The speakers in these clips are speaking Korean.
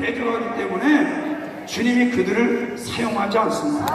대적하기 때문에 주님이 그들을 사용하지 않습니다.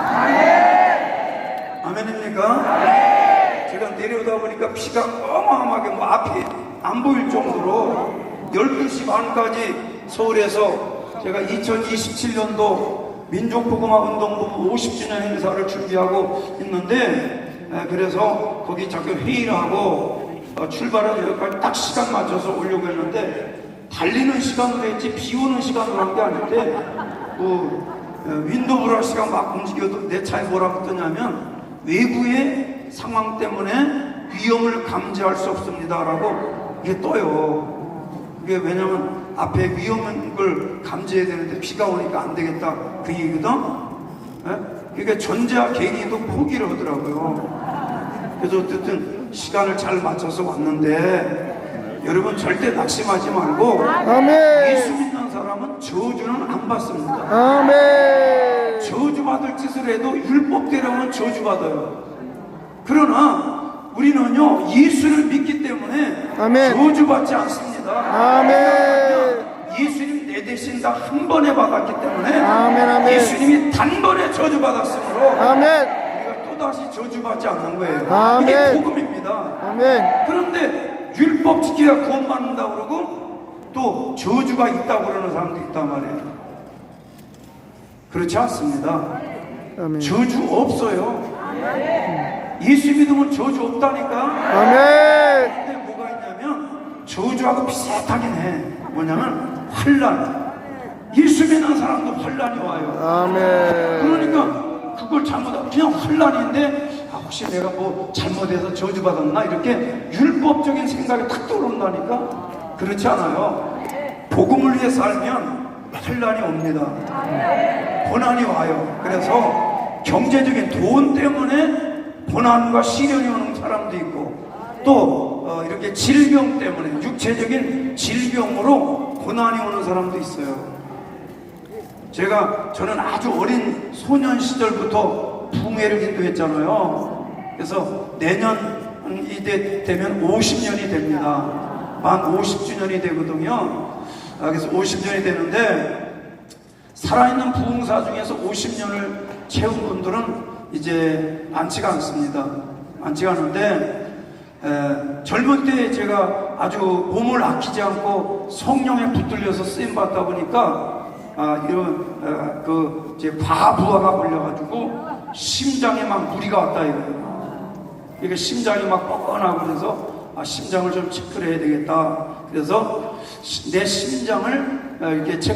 아멘입니까? 제가 내려오다 보니까 비가 어마어마하게 뭐 앞이 안 보일 정도로 12시 반까지 서울에서 제가 2027년도 민족복음화 운동부 50주년 행사를 준비하고 있는데 에, 그래서 거기 자꾸 회의를 하고 어, 출발을 여기까지 딱 시간 맞춰서 오려고 했는데 달리는 시간으로 했지 비 오는 시간으로 한게 아닌데 뭐 어, 윈도우 브러시가 막 움직여도 내 차에 뭐라고 뜨냐면 외부의 상황 때문에 위험을 감지할 수 없습니다라고 이게 떠요. 그게 왜냐면 앞에 위험한 걸 감지해야 되는데 비가 오니까 안 되겠다 그 얘기거든. 예? 그러니까 전자 계기도 포기를 하더라고요. 그래서 어쨌든 시간을 잘 맞춰서 왔는데 여러분 절대 낙심하지 말고 아멘. 예수 믿는 사람은 저주는 안 받습니다. 아멘. 저주받을 짓을 해도 율법대로는 저주받아요. 그러나 우리는요, 예수를 믿기 때문에 아멘. 저주받지 않습니다. 아멘. 예수님 내 대신 다 한 번에 받았기 때문에 아멘, 아멘. 예수님이 단번에 저주받았으므로 아멘. 우리가 또다시 저주받지 않는 거예요. 아멘. 이게 복음입니다. 아멘. 그런데 율법 지켜야 구원 받는다 그러고 또 저주가 있다고 그러는 사람도 있단 말이에요. 그렇지 않습니다. 아멘. 저주 없어요. 예수 믿으면 저주 없다니까. 아멘. 근데 뭐가 있냐면 저주하고 비슷하긴 해. 뭐냐면 환란. 예수 믿는 사람도 환란이 와요. 아멘. 그러니까 그걸 잘못 그냥 환란인데 아, 혹시 내가 뭐 잘못해서 저주받았나 이렇게 율법적인 생각이 탁 떠오른다니까 그렇지 않아요. 복음을 위해 살면 환란이 옵니다. 고난이 와요. 그래서 경제적인 돈 때문에 고난과 시련이 오는 사람도 있고 또 어, 이렇게 질병 때문에 육체적인 질병으로 고난이 오는 사람도 있어요. 제가 저는 아주 어린 소년 시절부터 부흥회를 인도했잖아요. 그래서 내년 이때 되면 50년이 됩니다. 만 50주년이 되거든요. 아, 그래서 50년이 되는데 살아있는 부흥사 중에서 50년을 채운 분들은 이제 많지가 않습니다. 많지가 않은데 에, 젊은 때 제가 아주 몸을 아끼지 않고 성령에 붙들려서 쓰임 받다 보니까 아, 이런 어, 그 이제 과부하가 걸려가지고 심장에 막 무리가 왔다 이거예요. 이게 심장이 막 뻐근하고 그래서 아, 심장을 좀 체크를 해야 되겠다. 그래서 시- 내 심장을 어, 이렇게 체크